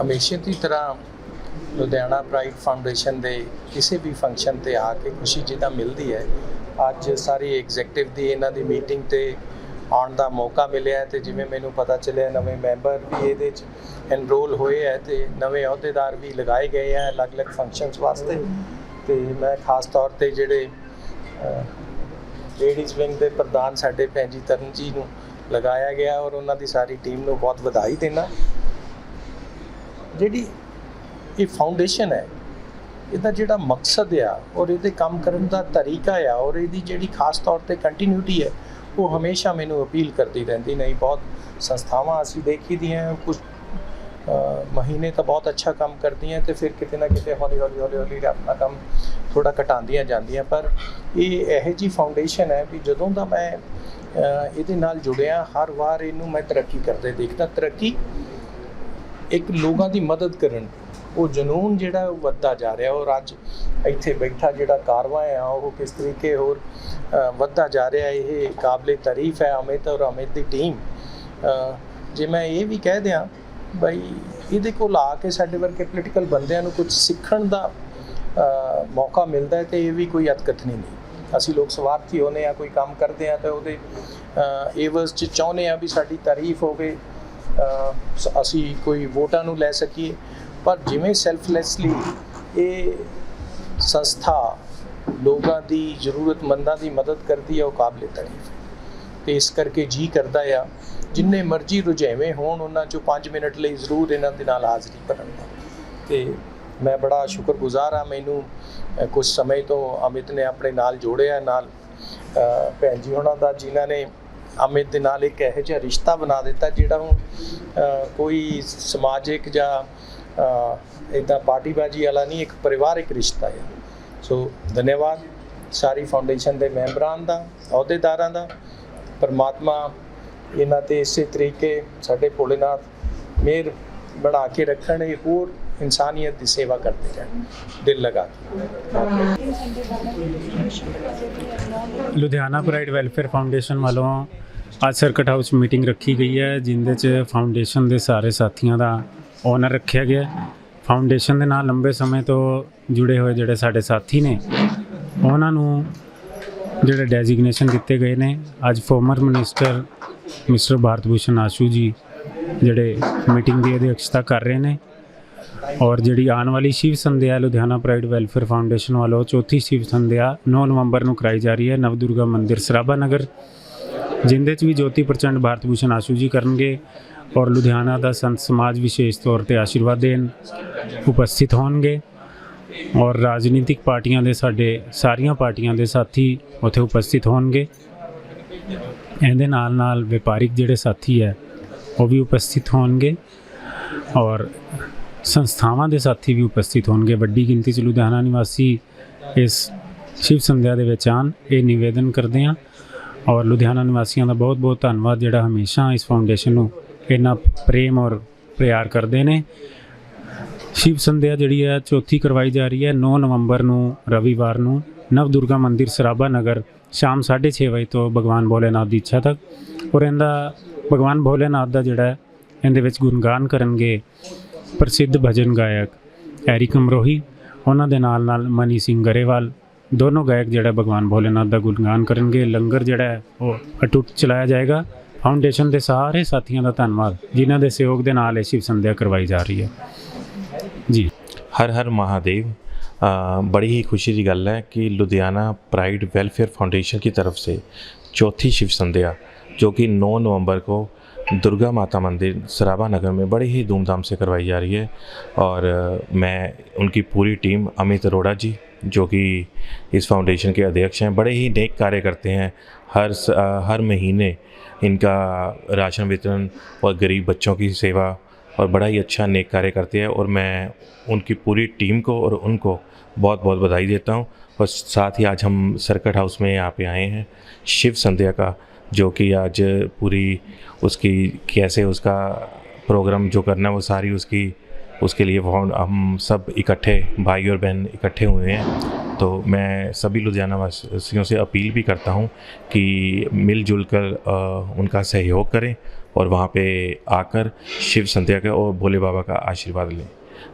ਹਮੇਸ਼ਾ ਦੀ ਤਰ੍ਹਾਂ Ludhiana pride foundation ਦੇ ਕਿਸੇ ਵੀ ਫੰਕਸ਼ਨ ਤੇ ਆ ਕੇ ਖੁਸ਼ੀ ਜਿੱਦਾਂ ਮਿਲਦੀ ਹੈ। ਅੱਜ ਸਾਰੀ ਐਗਜ਼ੈਕਟਿਵ ਦੀ ਇਹਨਾਂ ਦੀ ਮੀਟਿੰਗ ਤੇ ਆਉਣ ਦਾ ਮੌਕਾ ਮਿਲਿਆ ਹੈ ਤੇ ਜਿਵੇਂ ਮੈਨੂੰ ਪਤਾ ਚੱਲਿਆ ਨਵੇਂ ਮੈਂਬਰ ਵੀ ਇਹਦੇ 'ਚ ਐਨਰੋਲ ਹੋਏ ਹੈ ਤੇ ਨਵੇਂ ਅਹੁਦੇਦਾਰ ਵੀ ਲਗਾਏ ਗਏ ਹੈ ਅਲੱਗ-ਅਲੱਗ ਫੰਕਸ਼ਨਸ ਵਾਸਤੇ। ਤੇ ਮੈਂ ਖਾਸ ਤੌਰ ਤੇ ਜਿਹੜੇ ਲੇਡੀਜ਼ ਵਿੰਗ ਦੇ ਪ੍ਰਧਾਨ ਸਾਡੇ ਭੈਣ ਜੀ ਤਰਨ ਜੀ ਨੂੰ ਲਗਾਇਆ ਗਿਆ ਔਰ ਉਹਨਾਂ ਦੀ ਸਾਰੀ ਟੀਮ ਨੂੰ ਬਹੁਤ ਵਧਾਈ ਦੇਣਾ। ਜਿਹੜੀ ਇਹ ਫਾਊਂਡੇਸ਼ਨ ਹੈ, ਇਹਦਾ ਜਿਹੜਾ ਮਕਸਦ ਆ ਔਰ ਇਹਦੇ ਕੰਮ ਕਰਨ ਦਾ ਤਰੀਕਾ ਆ ਔਰ ਇਹਦੀ ਜਿਹੜੀ ਖਾਸ ਤੌਰ ਤੇ ਕੰਟੀਨਿਊਟੀ ਹੈ, ਉਹ ਹਮੇਸ਼ਾ ਮੈਨੂੰ ਅਪੀਲ ਕਰਦੀ ਰਹਿੰਦੀ, ਨਹੀਂ ਬਹੁਤ ਸੰਸਥਾਵਾਂ ਅਸੀਂ ਦੇਖੀ ਦੀਆਂ ਕੁਝ ਮਹੀਨੇ ਤਾਂ ਬਹੁਤ ਅੱਛਾ ਕੰਮ ਕਰਦੀਆਂ ਤੇ ਫਿਰ ਕਿਤੇ ਨਾ ਕਿਤੇ ਹੌਲੀ ਹੌਲੀ ਹੌਲੀ ਹੌਲੀ ਆਪਣਾ ਕੰਮ ਥੋੜਾ ਘਟਾਉਂਦੀਆਂ ਜਾਂਦੀਆਂ, ਪਰ ਇਹ ਇਹੋ ਜੀ ਫਾਊਂਡੇਸ਼ਨ ਹੈ ਵੀ ਜਦੋਂ ਦਾ ਮੈਂ ਇਹਦੇ ਨਾਲ ਜੁੜਿਆ, ਹਰ ਵਾਰ ਇਹਨੂੰ ਮੈਂ ਤਰੱਕੀ ਕਰਦੇ ਦੇਖਦਾ, ਤਰੱਕੀ ਇੱਕ ਲੋਕਾਂ ਦੀ ਮਦਦ ਕਰਨ। ਉਹ ਜਨੂਨ ਜਿਹੜਾ ਉਹ ਵੱਧਦਾ ਜਾ ਰਿਹਾ, ਔਰ ਅੱਜ ਇੱਥੇ ਬੈਠਾ ਜਿਹੜਾ ਕਾਰਵਾ ਆ, ਉਹ ਕਿਸ ਤਰੀਕੇ ਹੋਰ ਵੱਧਦਾ ਜਾ ਰਿਹਾ, ਇਹ ਕਾਬਲੇ ਤਾਰੀਫ ਹੈ ਅਮਿਤ ਔਰ ਅਮਿਤ ਦੀ ਟੀਮ। ਜੇ ਮੈਂ ਇਹ ਵੀ ਕਹਿ ਦਿਆਂ, ਬਈ ਇਹਦੇ ਕੋਲ ਆ ਕੇ ਸਾਡੇ ਵਰਗੇ ਪੋਲੀਟੀਕਲ ਬੰਦਿਆਂ ਨੂੰ ਕੁਝ ਸਿੱਖਣ ਦਾ ਮੌਕਾ ਮਿਲਦਾ ਹੈ, ਤੇ ਇਹ ਵੀ ਕੋਈ ਅਤਕਥਨੀ ਨਹੀਂ ਅਸੀਂ ਲੋਕ ਸਵਾਰਥੀ ਹੋਨੇ ਆ ਕੋਈ ਕੰਮ ਕਰਦੇ ਆ ਤਾਂ ਉਹਦੇ ਏਵਰਸ ਚ ਚਾਹੁੰਦੇ ਆ ਵੀ ਸਾਡੀ ਤਾਰੀਫ ਹੋਵੇ ਅਸੀਂ ਕੋਈ ਵੋਟਾਂ ਨੂੰ ਲੈ ਸਕੀਏ। ਪਰ ਜਿਵੇਂ ਸੈਲਫਲੈਸਲੀ ਇਹ ਸੰਸਥਾ ਲੋਕਾਂ ਦੀ ਜ਼ਰੂਰਤਮੰਦਾਂ ਦੀ ਮਦਦ ਕਰਦੀ ਹੈ ਉਹ ਕਾਬਲੇ ਤਾਰੀਫ ਤੇ ਇਸ ਕਰਕੇ ਜੀ ਕਰਦਾ ਆ। ਜਿੰਨੇ ਮਰਜ਼ੀ ਰੁਝੇਵੇਂ ਹੋਣ ਉਹਨਾਂ ਚੋਂ 5 ਮਿੰਟ ਲਈ ਜ਼ਰੂਰ ਇਹਨਾਂ ਦੇ ਨਾਲ ਹਾਜ਼ਰੀ ਭਰਨ ਦਾ। ਤੇ ਮੈਂ ਬੜਾ ਸ਼ੁਕਰਗੁਜ਼ਾਰ ਆ ਮੈਨੂੰ ਅ, ਕੁਝ ਸਮੇਂ ਤੋਂ ਅਮਿਤ ਨੇ ਆਪਣੇ ਨਾਲ ਜੋੜਿਆ। ਨਾਲ ਭੈਣ ਜੀ ਉਹਨਾਂ ਦਾ ਜਿਨ੍ਹਾਂ ਨੇ ਅਮਿਤ ਦੇ ਨਾਲ ਇੱਕ ਇਹੋ ਜਿਹਾ ਰਿਸ਼ਤਾ ਬਣਾ ਦਿੱਤਾ ਜਿਹੜਾ ਹੁਣ ਕੋਈ ਸਮਾਜਿਕ ਜਾਂ ਇਦਾਂ ਪਾਰਟੀਬਾਜੀ ਵਾਲਾ ਨਹੀਂ, ਇੱਕ ਪਰਿਵਾਰਿਕ ਰਿਸ਼ਤਾ ਹੈ ਸੋ ਧੰਨਵਾਦ ਸਾਰੀ ਫਾਊਂਡੇਸ਼ਨ ਦੇ ਮੈਂਬਰਾਂ ਦਾ, ਅਹੁਦੇਦਾਰਾਂ ਦਾ। ਪਰਮਾਤਮਾ ਇਹਨਾਂ ਤੇ ਇਸੇ ਤਰੀਕੇ ਸਾਡੇ ਭੋਲੇਨਾਥ ਮਿਹਰ ਬਣਾ ਕੇ ਰੱਖਣ, ਇਹ ਹੋਰ ਇਨਸਾਨੀਅਤ ਦੀ ਸੇਵਾ ਕਰਦੇ ਰਹਿਣ। ਦਿਲ ਲਗਾ ਕੇ। ਲੁਧਿਆਣਾ ਪ੍ਰਾਈਡ ਵੈਲਫੇਅਰ ਫਾਊਂਡੇਸ਼ਨ ਵੱਲੋਂ ਅੱਜ ਸਰਕਟ ਹਾਊਸ ਮੀਟਿੰਗ ਰੱਖੀ ਗਈ ਹੈ, ਜਿੰਦੇ 'ਚ ਫਾਊਂਡੇਸ਼ਨ ਦੇ ਸਾਰੇ ਸਾਥੀਆਂ ਦਾ ਓਨਰ ਰੱਖਿਆ ਗਿਆ ਫਾਊਂਡੇਸ਼ਨ ਦੇ ਨਾਲ ਲੰਬੇ ਸਮੇਂ ਤੋਂ ਜੁੜੇ ਹੋਏ ਜਿਹੜੇ ਸਾਡੇ ਸਾਥੀ ਨੇ, ਉਹਨਾਂ ਨੂੰ ਜਿਹੜੇ ਡੈਜ਼ਿਗਨੇਸ਼ਨ ਦਿੱਤੇ ਗਏ ਨੇ, ਅੱਜ former minister mister Bharat Bhushan Ashu ji ਜਿਹੜੇ ਮੀਟਿੰਗ ਦੀ ਅਧਿਕਸ਼ਤਾ ਕਰ ਰਹੇ ਨੇ, ਔਰ ਜਿਹੜੀ ਆਉਣ ਵਾਲੀ Shiv Sandhya Ludhiana pride welfare foundation ਵੱਲੋਂ ਚੌਥੀ ਸ਼ਿਵ ਸੰਧਿਆ 9 ਨਵੰਬਰ ਨੂੰ ਕਰਾਈ ਜਾ ਰਹੀ ਹੈ, ਨਵਦੁਰਗਾ ਮੰਦਿਰ ਸਰਾਭਾ ਨਗਰ। ਜਿੰਦੇ 'ਚ ਵੀ ਜੋਤੀ ਪ੍ਰਚੰਡ ਭਾਰਤ ਭੂਸ਼ਣ ਆਸ਼ੂ ਜੀ ਕਰਨਗੇ ਔਰ ਲੁਧਿਆਣਾ ਦਾ ਸੰਤ ਸਮਾਜ ਵਿਸ਼ੇਸ਼ ਤੌਰ ਤੇ ਆਸ਼ੀਰਵਾਦ ਦੇਣ ਉਪਸਥਿਤ ਹੋਣਗੇ। ਔਰ ਰਾਜਨੀਤਿਕ ਪਾਰਟੀਆਂ ਦੇ ਸਾਡੇ, ਸਾਰੀਆਂ ਪਾਰਟੀਆਂ ਦੇ ਸਾਥੀ ਉੱਥੇ ਉਪਸਥਿਤ ਹੋਣਗੇ। ਇਹਦੇ ਨਾਲ ਨਾਲ ਵਪਾਰਿਕ ਜਿਹੜੇ ਸਾਥੀ ਹੈ, ਉਹ ਵੀ ਉਪਸਥਿਤ ਹੋਣਗੇ। ਔਰ ਸੰਸਥਾਵਾਂ ਦੇ ਸਾਥੀ ਵੀ ਉਪਸਥਿਤ ਹੋਣਗੇ। ਵੱਡੀ ਗਿਣਤੀ 'ਚ ਲੁਧਿਆਣਾ ਨਿਵਾਸੀ ਇਸ ਸ਼ਿਵ ਸੰਧਿਆ ਦੇ ਵਿੱਚ ਆਉਣ। ਇਹ ਨਿਵੇਦਨ ਕਰਦੇ ਹਾਂ ਔਰ ਲੁਧਿਆਣਾ ਨਿਵਾਸੀਆਂ ਦਾ ਬਹੁਤ-ਬਹੁਤ ਧੰਨਵਾਦ ਜਿਹੜਾ ਹਮੇਸ਼ਾ ਇਸ ਫਾਊਂਡੇਸ਼ਨ ਨੂੰ ਇੰਨਾ ਪ੍ਰੇਮ ਔਰ ਪਿਆਰ ਕਰਦੇ ਨੇ। ਸ਼ਿਵ ਸੰਧਿਆ ਜਿਹੜੀ ਹੈ ਚੌਥੀ ਕਰਵਾਈ ਜਾ ਰਹੀ ਹੈ 9 ਨਵੰਬਰ ਨੂੰ, ਰਵੀਵਾਰ ਨੂੰ। ਨਵ ਦੁਰਗਾ ਮੰਦਿਰ ਸਰਾਭਾ ਨਗਰ ਸ਼ਾਮ 6:30 ਵਜੇ ਤੋਂ ਭਗਵਾਨ ਭੋਲੇਨਾਥ ਦੀ ਇੱਛਾ ਤੱਕ। ਔਰ ਇਹਦਾ ਭਗਵਾਨ ਭੋਲੇਨਾਥ ਦਾ ਜਿਹੜਾ ਇਹਦੇ ਵਿੱਚ ਗੁਣਗਾਨ ਕਰਨਗੇ ਪ੍ਰਸਿੱਧ ਭਜਨ ਗਾਇਕ ਐਰਿਕ ਅਮਰੋਹੀ। ਉਹਨਾਂ ਦੇ ਨਾਲ ਨਾਲ ਮਨੀ ਸਿੰਘ ਗਰੇਵਾਲ ਦੋਨੋਂ ਗਾਇਕ ਜਿਹੜਾ ਭਗਵਾਨ ਭੋਲੇਨਾਥ ਦਾ ਗੁਣਗਾਨ ਕਰਨਗੇ, ਲੰਗਰ ਜਿਹੜਾ ਹੈ, ਉਹ ਅਟੁੱਟ ਚਲਾਇਆ ਜਾਏਗਾ। ਫਾਊਂਡੇਸ਼ਨ ਦੇ ਸਾਰੇ ਸਾਥੀਆਂ ਦਾ ਧੰਨਵਾਦ, ਜਿਨ੍ਹਾਂ ਦੇ ਸਹਿਯੋਗ ਦੇ ਨਾਲ ਇਹ ਸ਼ਿਵ ਸੰਧਿਆ ਕਰਵਾਈ ਜਾ ਰਹੀ ਹੈ। ਜੀ। ਹਰ ਹਰ ਮਹਾਦੇਵ ਬੜੀ ਹੀ ਖੁਸ਼ੀ ਦੀ ਗੱਲ ਹੈ ਕਿ ਲੁਧਿਆਣਾ ਪ੍ਰਾਈਡ ਵੈਲਫੇਅਰ ਫਾਊਂਡੇਸ਼ਨ की ਤਰਫ ਸੇ ਚੌਥੀ ਸ਼ਿਵ ਸੰਧਿਆ, ਜੋ ਕਿ 9 ਨਵੰਬਰ को दुर्गा माता मंदिर सराबा नगर में बड़े ही धूमधाम से करवाई जा रही है और मैं उनकी पूरी टीम अमित अरोड़ा जी जो कि इस फाउंडेशन के अध्यक्ष हैं। बड़े ही नेक कार्य करते हैं। हर हर महीने इनका राशन वितरण और गरीब बच्चों की सेवा और बड़ा ही अच्छा नेक कार्य करते हैं और मैं उनकी पूरी टीम को और उनको बहुत बहुत बधाई देता हूँ। और साथ ही आज हम सर्कट हाउस में यहाँ पे आए हैं शिव संध्या का, जो कि आज पूरी उसकी कैसे उसका प्रोग्राम जो करना है वो सारी उसकी उसके लिए हम सब इकट्ठे, भाई और बहन इकट्ठे हुए हैं। तो मैं सभी लुधियाना वासियों से अपील भी करता हूँ कि मिलजुल कर उनका सहयोग करें और वहाँ पे आकर शिव संध्या का और भोले बाबा का आशीर्वाद लें।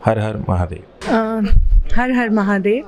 हर हर महादेव। ਹਰ ਹਰ ਮਹਾਦੇਵ।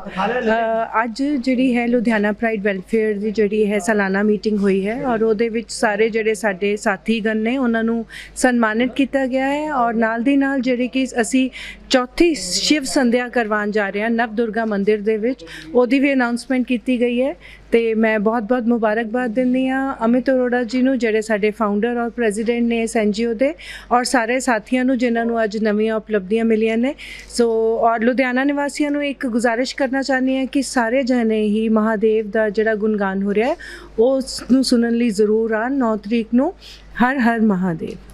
ਅੱਜ ਜਿਹੜੀ ਹੈ ਲੁਧਿਆਣਾ ਪ੍ਰਾਈਡ ਵੈਲਫੇਅਰ ਦੀ ਜਿਹੜੀ ਹੈ ਸਾਲਾਨਾ ਮੀਟਿੰਗ ਹੋਈ ਹੈ ਔਰ ਉਹਦੇ ਵਿੱਚ ਸਾਰੇ ਜਿਹੜੇ ਸਾਡੇ ਸਾਥੀਗਣ ਨੇ ਉਹਨਾਂ ਨੂੰ ਸਨਮਾਨਿਤ ਕੀਤਾ ਗਿਆ ਹੈ ਔਰ ਨਾਲ ਦੀ ਨਾਲ ਜਿਹੜੇ ਕਿ ਅਸੀਂ ਚੌਥੀ ਸ਼ਿਵ ਸੰਧਿਆ ਕਰਵਾਉਣ ਜਾ ਰਹੇ ਹਾਂ ਨਵ ਦੁਰਗਾ ਮੰਦਿਰ ਦੇ ਵਿੱਚ, ਉਹਦੀ ਵੀ ਅਨਾਉਂਸਮੈਂਟ ਕੀਤੀ ਗਈ ਹੈ। ਤੇ ਮੈਂ ਬਹੁਤ-ਬਹੁਤ ਮੁਬਾਰਕਬਾਦ ਦਿੰਦੀ ਆ ਅਮਿਤ ਅਰੋੜਾ ਜੀ ਨੂੰ, ਜਿਹੜੇ ਸਾਡੇ ਫਾਊਂਡਰ ਔਰ ਪ੍ਰੈਜ਼ੀਡੈਂਟ ਨੇ ਇਸ ਐਨਜੀਓ ਦੇ, ਔਰ ਸਾਰੇ ਸਾਥੀਆਂ ਨੂੰ ਜਿਨ੍ਹਾਂ ਨੂੰ ਅੱਜ ਨਵੀਆਂ ਉਪਲਬਧੀਆਂ ਮਿਲੀਆਂ ਨੇ। ਸੋ ਔਰ ਲੁਧਿਆਣਾ ਨਿਵਾਸੀਆਂ ਨੂੰ ਇੱਕ ਗੁਜ਼ਾਰਿਸ਼ ਕਰਨਾ ਚਾਹੁੰਦੀ ਹਾਂ ਕਿ ਸਾਰੇ ਜਣੇ ਹੀ ਮਹਾਦੇਵ ਦਾ ਜਿਹੜਾ ਗੁਣਗਾਨ ਹੋ ਰਿਹਾ ਹੈ ਉਸ ਨੂੰ ਸੁਣਨ ਲਈ ਜ਼ਰੂਰ ਆਉਣ 9 ਤਰੀਕ ਨੂੰ, ਹਰ ਹਰ ਮਹਾਦੇਵ।